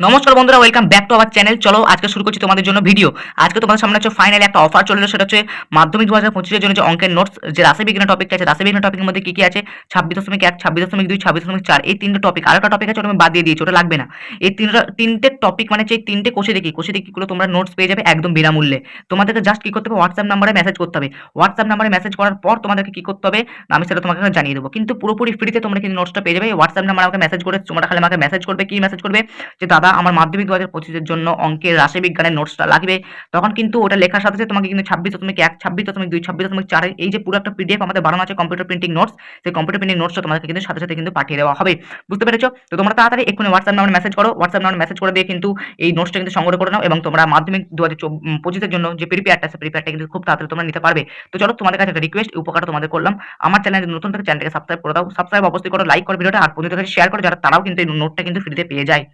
নমস্কার বন্ধুরা welcome back to our channel চলো, আজকে শুরু করছি তোমাদের জন্য ভিডিও আজকে তোমাদের সামনে হচ্ছে ফাইনাল একটা অফার চলল সেটা হচ্ছে মাধ্যমিক দু হাজার পঁচিশের জন্য যে অঙ্কের নোটস যে রাশিবিজ্ঞান টপিকটা আছে রাশিবিজ্ঞান টপিকের মধ্যে কি কি আছে? ছাব্বিশ দশমিক এক, ছাব্বিশ দশমিক দুই, ছাব্বিশ দশমিক চার, এই তিনটে টপিক আর একটা টপিক আছে, ওটা আমি বাদ দিয়ে দিয়েছি, ওটা লাগবে না। এই তিনটা, তিনটে টপিক মানে এই তিনটে কোষে দেখি, কোষে দেখিগুলো তোমরা নোটস পেয়ে যাবে একদম বিনামূল্যে। তোমাদেরকে জাস্ট কি করতে হবে? হোয়াটসঅ্যাপ নাম্বারে মেসেজ করতে হবে। হোয়াটসঅ্যাপ নাম্বারে মেসেজ করার পর তোমাদেরকে কি করতে হবে? আমি সেটা তোমাকে জানিয়ে দেবো। কিন্তু পুরোপুরি ফ্রিতে তোমরা কিন্তু নোটসটা পেয়ে যাবে। হোয়াটসঅ্যাপ নাম্বার আমাকে মেসেজ করে, তোমরা খালি আমাকে মেসেজ করবে, কি মেসেজ করবে? যে আমার মাধ্যমিক দু হাজার পঁচিশের জন্য অঙ্কের রাশিবিজ্ঞানের নোটসটা লাগবে। তখন কিন্তু ওটা লেখার সাথে সাথে তোমাকে কিন্তু ছাব্বিশ দশমিক এক, ছাব্বিশ দশমিক দুই, ছাব্বিশ দশমিক চারের এই যে পুরো একটা পিডিএফ আমাদের বানানো আছে কম্পিউটার প্রিন্টিং নোটস সেই কম্পিউটার প্রিন্টিং নোটসটা তোমাদেরকে কিন্তু সাথে সাথে কিন্তু পাঠিয়ে দেওয়া হবে। বুঝতে পেরেছ? তো তোমরা তাড়াতাড়ি এক্ষুনি হোয়াটসঅ্যাপ নাম্বার মেসেজ করো। হোয়াটসঅ্যাপ নাম্বার মেসেজ করে দিয়ে কিন্তু এই নোটসটা কিন্তু সংগ্রহ করে নাও এবং তোমরা মাধ্যমিক দু হাজার পঁচিশের জন্য যে প্রিপেয়ারটা আছে প্রিপেয়ারটা কিন্তু খুব তাড়াতাড়ি তোমরা নিতে পারবে। তো চলো, তোমাদের কাছে একটা রিকোয়েস্ট উপকার তোমাদের করলাম। আমার চ্যানেল নতুন থেকে চ্যানেলটাকে সাবস্ক্রাইব করে দাও। সাবস্ক্রাইব অবশ্যই করো লাইক করো ভিডিওটা, আর বন্ধুদের শেয়ার করো, যারা তারাও কিন্তু এই নোটটা কিন্তু ফ্রিতে পেয়ে যায়।